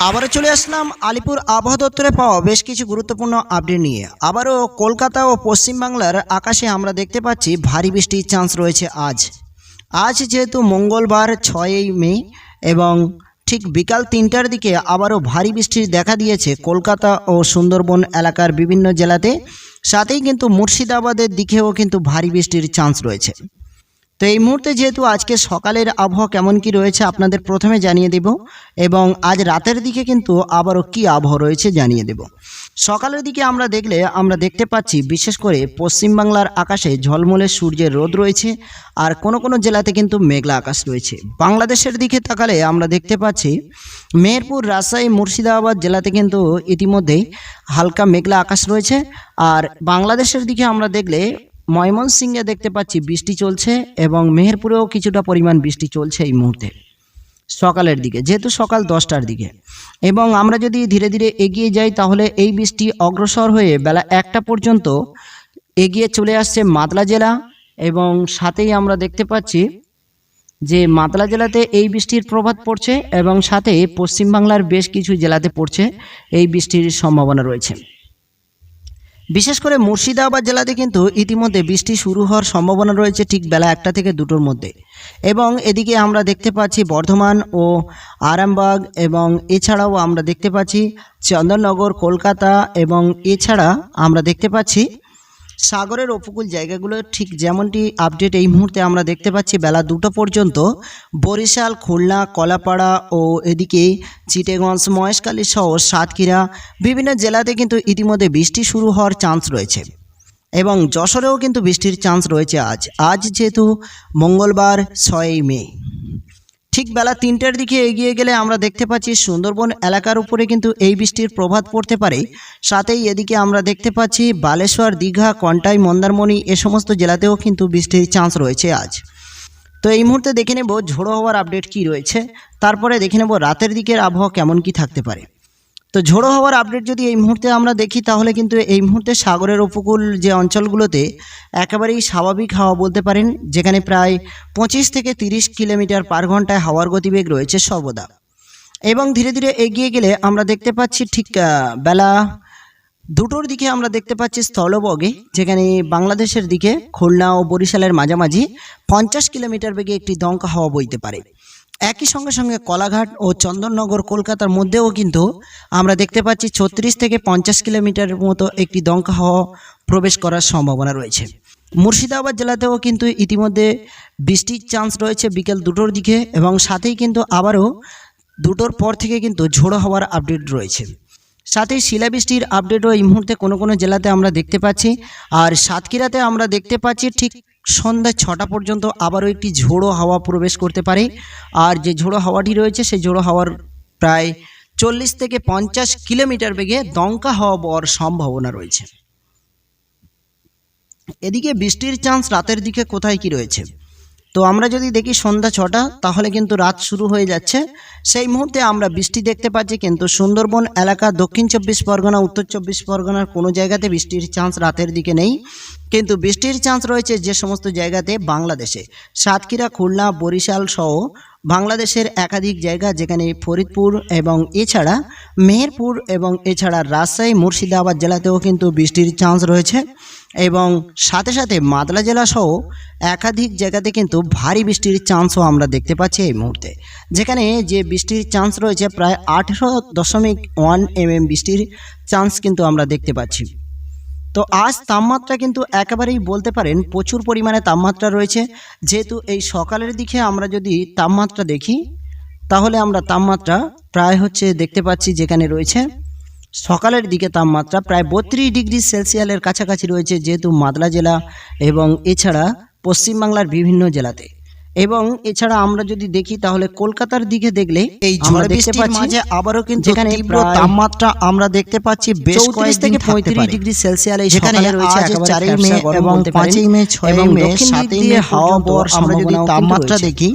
আবারও চলে আসলাম আলিপুর আবহাওয়া দপ্তরে পাওয়া বেশ কিছু গুরুত্বপূর্ণ আপডেট নিয়ে। আবারও কলকাতা ও পশ্চিমবাংলার আকাশে আমরা দেখতে পাচ্ছি ভারী বৃষ্টির চান্স রয়েছে আজ। আজ যেহেতু মঙ্গলবার ছয়ই মে এবং ঠিক বিকাল তিনটার দিকে আবারও ভারী বৃষ্টির দেখা দিয়েছে কলকাতা ও সুন্দরবন এলাকার বিভিন্ন জেলাতে। সাথেই কিন্তু মুর্শিদাবাদের দিকেও কিন্তু ভারী বৃষ্টির চান্স রয়েছে। তো এই মুহূর্তে যেহেতু আজকে সকালের আবহাওয়া কেমন কি রয়েছে আপনাদের প্রথমে জানিয়ে দেব এবং আজ রাতের দিকে কিন্তু আবারও কি আবহাওয়া রয়েছে জানিয়ে দেব। সকালের দিকে আমরা দেখলে আমরা দেখতে পাচ্ছি বিশেষ করে পশ্চিমবাংলার আকাশে ঝলমলে সূর্যের রোদ রয়েছে আর কোনো কোনো জেলাতে কিন্তু মেঘলা আকাশ রয়েছে। বাংলাদেশের দিকে তাকালে আমরা দেখতে পাচ্ছি মেহেরপুর, রাজশাহী, মুর্শিদাবাদ জেলাতে কিন্তু ইতিমধ্যেই হালকা মেঘলা আকাশ রয়েছে। আর বাংলাদেশের দিকে আমরা দেখলে ময়মনসিংহে দেখতে পাচ্ছি বৃষ্টি চলছে এবং মেহেরপুরেও কিছুটা পরিমাণ বৃষ্টি চলছে এই মুহূর্তে, সকালের দিকে, যেহেতু সকাল দশটার দিকে। এবং আমরা যদি ধীরে ধীরে এগিয়ে যাই, তাহলে এই বৃষ্টি অগ্রসর হয়ে বেলা একটা পর্যন্ত এগিয়ে চলে আসছে মাতলা জেলা এবং সাথেই আমরা দেখতে পাচ্ছি যে মাতলা জেলাতে এই বৃষ্টির প্রভাব পড়ছে এবং সাথে পশ্চিমবাংলার বেশ কিছু জেলাতে পড়ছে এই বৃষ্টির সম্ভাবনা রয়েছে। বিশেষ করে মুর্শিদাবাদ জেলাতে কিন্তু ইতিমধ্যে বৃষ্টি শুরু হওয়ার সম্ভাবনা রয়েছে ঠিক বেলা একটা থেকে দুটোর মধ্যে। এবং এদিকে আমরা দেখতে পাচ্ছি বর্ধমান ও আরামবাগ এবং এছাড়াও আমরা দেখতে পাচ্ছি চন্দননগর, কলকাতা এবং এছাড়া আমরা দেখতে পাচ্ছি সাগরের উপকূল জায়গাগুলো ঠিক যেমনটি আপডেট এই মুহূর্তে আমরা দেখতে পাচ্ছি, বেলা দুটো পর্যন্ত বরিশাল, খুলনা, কলাপাড়া ও এদিকে চিটেগঞ্জ, মহেশখালী সহ সাতক্ষীরা বিভিন্ন জেলাতে কিন্তু ইতিমধ্যে বৃষ্টি শুরু হওয়ার চান্স রয়েছে এবং যশোরেও কিন্তু বৃষ্টির চান্স রয়েছে আজ। আজ যেহেতু মঙ্গলবার, ছয়ই মে। ঠিক বেলা তিনটার দিকে এগিয়ে গেলে আমরা দেখতে পাচ্ছি সুন্দরবন এলাকার উপরে কিন্তু এই বৃষ্টির প্রভাব পড়তে পারে। সাথেই এদিকে আমরা দেখতে পাচ্ছি বালেশ্বর, দীঘা, কন্টাই, মন্দারমণি এ সমস্ত জেলাতেও কিন্তু বৃষ্টির চান্স রয়েছে আজ। তো এই মুহূর্তে দেখে নেব ঝোড়ো হওয়ার আপডেট কি রয়েছে। তারপরে দেখে নেব রাতের দিকের আবহাওয়া কেমন কি থাকতে পারে। তো ঝোড়ো হওয়ার আপডেট যদি এই মুহূর্তে আমরা দেখি, তাহলে কিন্তু এই মুহূর্তে সাগরের উপকূল যে অঞ্চলগুলোতে একেবারেই স্বাভাবিক হাওয়া বলতে পারেন, যেখানে প্রায় পঁচিশ থেকে তিরিশ কিলোমিটার পার ঘন্টায় হাওয়ার গতিবেগ রয়েছে সর্বদা। এবং ধীরে ধীরে এগিয়ে গেলে আমরা দেখতে পাচ্ছি ঠিক বেলা দুটোর দিকে আমরা দেখতে পাচ্ছি স্থলবগে, যেখানে বাংলাদেশের দিকে খুলনা ও বরিশালের মাঝামাঝি পঞ্চাশ কিলোমিটার বেগে একটি দমকা হাওয়া বইতে পারে। একই সঙ্গে সঙ্গে কলাঘাট ও চন্দননগর কলকাতার মধ্যেও কিন্তু আমরা দেখতে পাচ্ছি ছত্রিশ থেকে পঞ্চাশ কিলোমিটারের মতো একটি দমকা হাওয়া প্রবেশ করার সম্ভাবনা রয়েছে। মুর্শিদাবাদ জেলাতেও কিন্তু ইতিমধ্যে বৃষ্টির চান্স রয়েছে বিকেল দুটোর দিকে এবং সাথেই কিন্তু আবারও দুটোর পর থেকে কিন্তু ঝোড়ো হওয়ার আপডেট রয়েছে। সাথে শিলাবৃষ্টির আপডেটও এই মুহূর্তে কোনো কোনো জেলাতে আমরা দেখতে পাচ্ছি। আর সাতক্ষীরাতে আমরা দেখতে পাচ্ছি ঠিক সন্ধ্যা ছটা পর্যন্ত আবারও একটি ঝোড়ো হাওয়া প্রবেশ করতে পারে। আর যে ঝোড়ো হাওয়াটি রয়েছে, সেই ঝোড়ো হাওয়ার প্রায় চল্লিশ থেকে পঞ্চাশ কিলোমিটার বেগে দমকা হাওয়া বওয়ার সম্ভাবনা রয়েছে। এদিকে বৃষ্টির চান্স রাতের দিকে কোথায় কি রয়েছে? তো আমরা যদি দেখি সন্ধ্যা ছটা, তাহলে কিন্তু রাত শুরু হয়ে যাচ্ছে। সেই মুহূর্তে আমরা বৃষ্টি দেখতে পাচ্ছি, কিন্তু সুন্দরবন এলাকা দক্ষিণ চব্বিশ পরগনা, উত্তর চব্বিশ পরগনার কোনো জায়গাতে বৃষ্টির চান্স রাতের দিকে নেই। কিন্তু বৃষ্টির চান্স রয়েছে যে সমস্ত জায়গাতে বাংলাদেশে। সাতক্ষীরা, খুলনা, বরিশাল সহ বাংলাদেশের একাধিক জায়গা যেখানে ফরিদপুর এবং এছাড়া মেহেরপুর এবং এছাড়া রাজশাহী, মুর্শিদাবাদ জেলাতেও কিন্তু বৃষ্টির চান্স রয়েছে এবং সাথে সাথে মাদলা জেলা সহ একাধিক জায়গাতে কিন্তু ভারী বৃষ্টির চান্সও আমরা দেখতে পাচ্ছি এই মুহূর্তে। যেখানে যে বৃষ্টির চান্স রয়েছে, প্রায় আঠেরো দশমিক ওয়ান এম বৃষ্টির চান্স কিন্তু আমরা দেখতে পাচ্ছি। তো আজ তাপমাত্রা কিন্তু একেবারেই বলতে পারেন প্রচুর পরিমাণে তাপমাত্রা রয়েছে। যেহেতু এই সকালের দিকে আমরা যদি তাপমাত্রা দেখি, তাহলে আমরা তাপমাত্রা প্রায় হচ্ছে দেখতে পাচ্ছি যেখানে রয়েছে। সকালের দিকে তাপমাত্রা প্রায় বত্রিশ ডিগ্রি সেলসিয়ালের কাছাকাছি রয়েছে, যেহেতু মাদলা জেলা এবং এছাড়া পশ্চিমবাংলার বিভিন্ন জেলাতে। এবং এছাড়া আমরা যদি দেখি তাহলে কলকাতার দিকে দেখলে এই ঝড় বৃষ্টির মাঝে আবারও কিন্তু যেখানে তীব্র তাপমাত্রা আমরা দেখতে পাচ্ছি বেশ কয়েক থেকে পঁয়ত্রিশ ডিগ্রি সেলসিয়াল এই যেখানে রয়েছে চারই মে এবং পাঁচই মে ছয়ই মে সাতই মে হাওয়া বর আমরা যদি তাপমাত্রা দেখি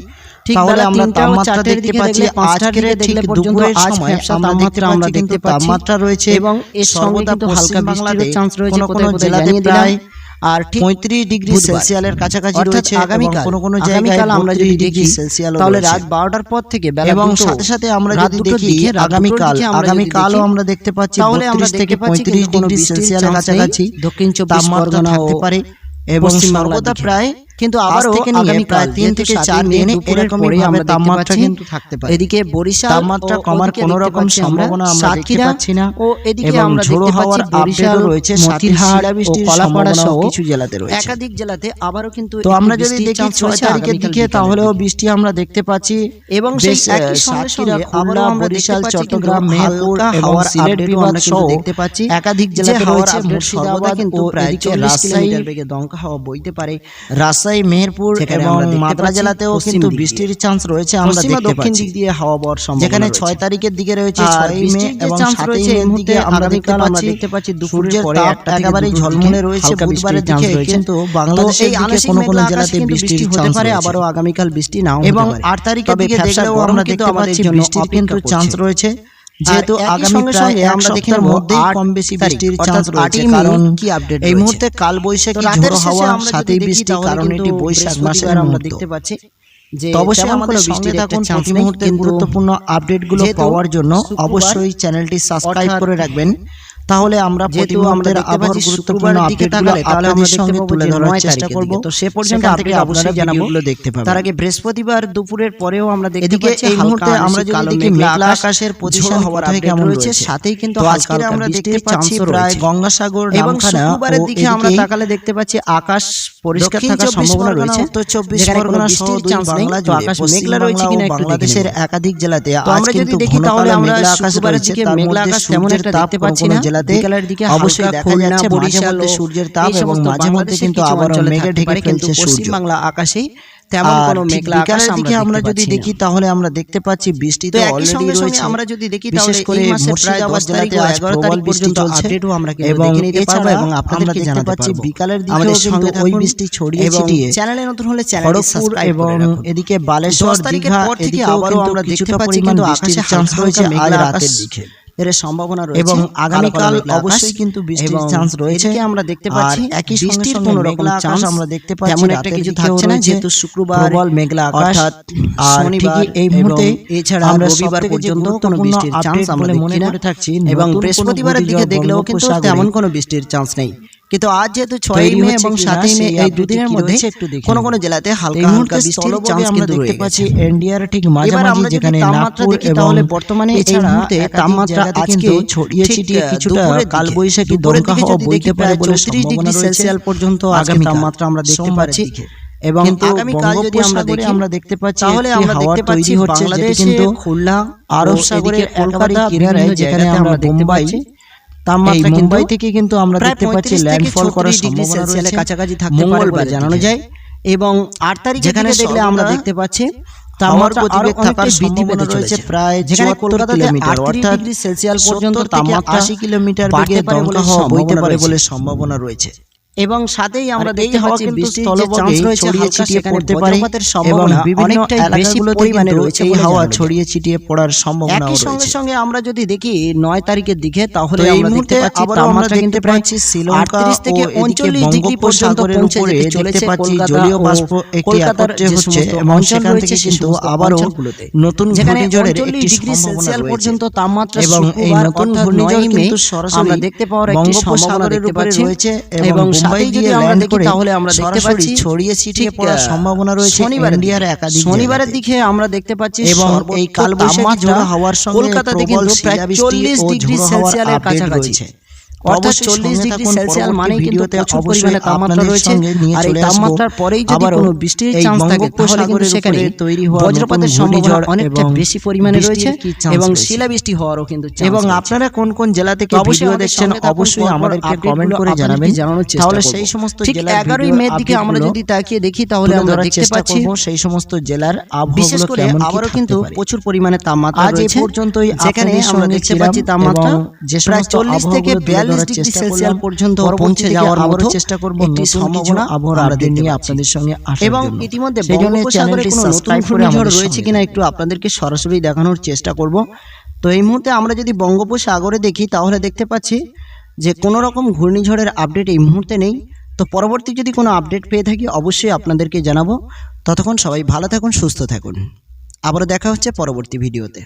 তাহলে আমরা তাপমাত্রা দেখতে পাচ্ছি আজকের ঠিক দুপুরের সময় তাপমাত্রা আমরা দেখতে পাচ্ছি। তাপমাত্রা রয়েছে এবং এর কিন্তু হালকা বৃষ্টির চান্স রয়েছে কোথাও কোথাও জেলাতে প্রায় আর ঠিক পঁয়ত্রিশ ডিগ্রি সেলসিয়াসের কাছাকাছি রয়েছে আগামীকাল কোনো কোনো জায়গায় আমরা যদি ডিগ্রি সেলসিয়াল তাহলে রাত বারোটার পর থেকে এবং সাথে সাথে আমরা যদি দেখি আগামীকাল আগামীকালও আমরা দেখতে পাচ্ছি তাহলে আমরা থেকে পঁয়ত্রিশ ডিগ্রি সেলসিয়াসের কাছাকাছি দক্ষিণ চব্বিশ পরগনা হতে পারে এবং সর্বদা প্রায় কিন্তু আবার থেকে নিয়ে প্রায় তিন থেকে চার দিনে এরকম ভাবে তাপমাত্রা কিন্তু থাকতে পারে। এদিকে বরিশাল তাপমাত্রা কমার কোনো রকম সম্ভাবনা আমরা দেখতে পাচ্ছি না। ও এদিকে আমরা ঝোড়ো হাওয়ার আপডেটও রয়েছে সাতিহার ও কলাপাড়া সহ কিছু জেলাতে রয়েছে। একাধিক জেলাতে আবারও কিন্তু তো আমরা যদি দেখি ছয় তারিখের দিকে তাহলেও বৃষ্টি আমরা দেখতে পাচ্ছি। এবং সেই একই সঙ্গে সঙ্গে আমরা বরিশাল চট্টগ্রাম মেহেরপুর এবং সিলেট বিভাগ সহ দেখতে পাচ্ছি। একাধিক জেলাতে রয়েছে মুর্শিদাবাদ কিন্তু প্রায় চল্লিশ কিলোমিটার বেগে দমকা হাওয়া বইতে পারে রাজশাহী রাজশাহী মেহেরপুর এবং মাদ্রা জেলাতেও কিন্তু বৃষ্টির চান্স রয়েছে আমরা দেখতে দক্ষিণ দিক দিয়ে হাওয়া বর যেখানে 6 তারিখের দিকে রয়েছে 6 মে এবং 7 মে দিকে আমরা দেখতে পাচ্ছি দেখতে পাচ্ছি সূর্যের তাপ একেবারে ঝলমলে রয়েছে বুধবারের দিকে কিন্তু বাংলাদেশের দিকে কোন কোন জেলাতে বৃষ্টি হতে পারে আবারও আগামীকাল বৃষ্টি নাও এবং 8 তারিখের দিকে দেখলেও আমরা দেখতে পাচ্ছি বৃষ্টির কিন্তু চান্স রয়েছে। যেহেতু আগামী প্রায় এক সপ্তাহের মধ্যে কম বেশি বৃষ্টির চান্স রয়েছে। কারণ কি আপডেট এই মুহূর্তে কাল বৈশাখী ঝোড়ো হওয়ার সাথে বৃষ্টি কারণ এটি বৈশাখ মাসের আমরা দেখতে পাচ্ছি অবশ্যই আমাদের সঙ্গে থাকুন প্রতি মুহূর্তে গুরুত্বপূর্ণ আপডেটগুলো পাওয়ার জন্য অবশ্যই চ্যানেলটি সাবস্ক্রাইব করে রাখবেন। তাহলে আমরা যেহেতু আমাদের আবহাওয়ার গুরুত্বপূর্ণ আপডেটগুলো আপনাদের সঙ্গে তুলে ধরার চেষ্টা করব। তো সে পর্যন্ত আপনি অবশ্যই জানাবোগুলো দেখতে পাবেন। তার আগে বৃহস্পতিবার দুপুরের পরেও আমরা দেখতে পাচ্ছি এই মুহূর্তে আমরা যদি দেখি মেঘলা আকাশের পজিশন হওয়ার আগে কেমন রয়েছে সাথেই কিন্তু আজকে আমরা দেখতে পাচ্ছি প্রায় গঙ্গাসাগর এবং শুক্রবারের দিকে আমরা তাকালে দেখতে পাচ্ছি আকাশ পরিষ্কার থাকার সম্ভাবনা রয়েছে। তো চব্বিশ পরগনা সহ দুই বাংলা আকাশ মেঘলা রয়েছে কিনা বাংলাদেশের একাধিক জেলাতে আজ কিন্তু দেখি তাহলে আমরা আকাশ দিকে মেঘলা আকাশ কেমন একটা দেখতে পাচ্ছি না জেলাতে দিকে অবশ্যই দেখা যাচ্ছে মধ্যে সূর্যের তাপ এবং মাঝে মধ্যে কিন্তু আবার মেঘে ঢেকে ফেলছে সূর্য। বাংলা তেমন মেঘলা আমরা যদি দেখি তাহলে আমরা দেখতে পাচ্ছি বৃষ্টি তো অলরেডি আমরা যদি দেখি বিশেষ দেখতে পাচ্ছি বিকালের দিকে ওই ছড়িয়ে হলে চ্যানেল এবং এদিকে বালেশ্বর আবারও আমরা এর সম্ভাবনা রয়েছে। এবং আগামীকাল অবশ্যই কিন্তু বৃষ্টির চান্স রয়েছে আমরা দেখতে পাচ্ছি একই বৃষ্টির কোনো রকম চান্স আমরা দেখতে পাচ্ছি এমন একটা কিছু থাকছে না যেহেতু শুক্রবার প্রবল মেঘলা আকাশ। আর ঠিকই এই মুহূর্তে এছাড়া আমরা রবিবার পর্যন্ত কোনো বৃষ্টির চান্স আমরা মনে করে থাকছি এবং বৃহস্পতিবারের দিকে দেখলেও কিন্তু এমন কোনো বৃষ্টির চান্স নেই। কিন্তু আজ যেহেতু ছয় মে এবং সাতই মে এই দুদিনের মধ্যে কোন কোন জেলাতে হালকা হালকা বৃষ্টির চান্স কিন্তু এনডিআর ঠিক মাঝামাঝি যেখানে নাগপুর এবং বর্তমানে এই মুহূর্তে তাপমাত্রা আজকে ছড়িয়ে ছিটিয়ে কিছুটা কালবৈশাখী বইতে পারে বলে পর্যন্ত আগামী তাপমাত্রা আমরা দেখতে পাচ্ছি এবং আগামীকাল যদি আমরা দেখি আমরা দেখতে পাচ্ছি তাহলে আমরা দেখতে পাচ্ছি হচ্ছে খুলনা আরব সাগরের কলকাতা যেখানে আমরা দেখতে পাচ্ছি তাপমাত্রা থেকে কিন্তু আমরা দেখতে পাচ্ছি ল্যান্ডফল করার সম্ভাবনা রয়েছে কাছাকাছি থাকতে পারে জানানো যায়। এবং আট তারিখ যেখানে দেখলে আমরা দেখতে পাচ্ছি তাপমাত্রা থাকার বৃদ্ধি প্রায় যেখানে অর্থাৎ পর্যন্ত আশি কিলোমিটার হওয়া পারে বলে সম্ভাবনা রয়েছে। এবং সাথেই আমরা দেখতে পাচ্ছি বৃষ্টির যে চান্স রয়েছে হালকা পারে বজ্রপাতের সম্ভাবনা অনেকটাই বেশি পরিমাণে রয়েছে এই হাওয়া ছড়িয়ে ছিটিয়ে পড়ার সম্ভাবনা রয়েছে। একই সঙ্গে সঙ্গে আমরা যদি দেখি 9 তারিখের দিকে তাহলে আমরা দেখতে পাচ্ছি তাপমাত্রা কিন্তু প্রায় শ্রীলঙ্কা 38 থেকে 39 ডিগ্রি পর্যন্ত পৌঁছে যেতে চলেছে কলকাতা জলীয় বাষ্প একটি একত্রে হচ্ছে এবং সেখান থেকে কিন্তু আবারও নতুন ঘূর্ণিঝড়ের একটি ডিগ্রি সেলসিয়াস পর্যন্ত তাপমাত্রা এবং এই নতুন ঘূর্ণিঝড় কিন্তু সরাসরি আমরা দেখতে পাওয়ার একটি সম্ভাবনা দেখতে পাচ্ছি। এবং ছড়িয়ে ছিটিয়ে পড়ার সম্ভাবনা রয়েছে শনিবারের ইন্ডিয়ার। একাধিক শনিবারের দিকে আমরা দেখতে পাচ্ছি এবং এই কালবৈশাখী ঝোড়ো হাওয়ার সঙ্গে কলকাতা থেকে প্রায় চল্লিশ ডিগ্রি সেলসিয়াসের কাছাকাছি। অর্থাৎ চল্লিশ ডিগ্রি সেলসিয়াস মানে কিন্তু প্রচুর পরিমাণে তাপমাত্রা রয়েছে। আর এই তাপমাত্রার পরেই যদি কোনো বৃষ্টির চান্স থাকে তাহলে কিন্তু সেখানে তৈরি হওয়া বজ্রপাতের সম্ভাবনা অনেকটা এবং বেশি পরিমাণে রয়েছে এবং শিলাবৃষ্টি হওয়ারও কিন্তু এবং আপনারা কোন কোন জেলা থেকে ভিডিও দেখছেন অবশ্যই আমাদেরকে কমেন্ট করে জানাবেন। জানানোর চেষ্টা তাহলে সেই সমস্ত জেলার মে দিকে আমরা যদি তাকিয়ে দেখি তাহলে আমরা দেখতে পাচ্ছি সেই সমস্ত জেলার বিশেষ করে আবারও কিন্তু প্রচুর পরিমাণে তাপমাত্রা আজ পর্যন্তই যেখানে আমরা দেখতে পাচ্ছি তাপমাত্রা যে প্রায় চল্লিশ থেকে বিয়াল্লিশ ধরার চেষ্টা করলাম, পর্যন্ত পৌঁছে যাওয়ার মতো চেষ্টা করব একটি সম্ভাবনা আবহাওয়ার আমরা আপডেট নিয়ে আপনাদের সঙ্গে আসার এবং ইতিমধ্যে বঙ্গোপসাগরে কোনো নতুন ঘূর্ণিঝড় রয়েছে কিনা একটু আপনাদেরকে সরাসরি দেখানোর চেষ্টা করব। তো এই মুহূর্তে আমরা যদি বঙ্গোপসাগরে দেখি তাহলে দেখতে পাচ্ছি যে কোনো রকম ঘূর্ণিঝড়ের আপডেট এই মুহূর্তে নেই। তো পরবর্তী যদি কোনো আপডেট পেয়ে থাকি অবশ্যই আপনাদেরকে জানাব। ততক্ষণ সবাই ভালো থাকুন সুস্থ থাকুন। আবারও দেখা হচ্ছে পরবর্তী ভিডিওতে।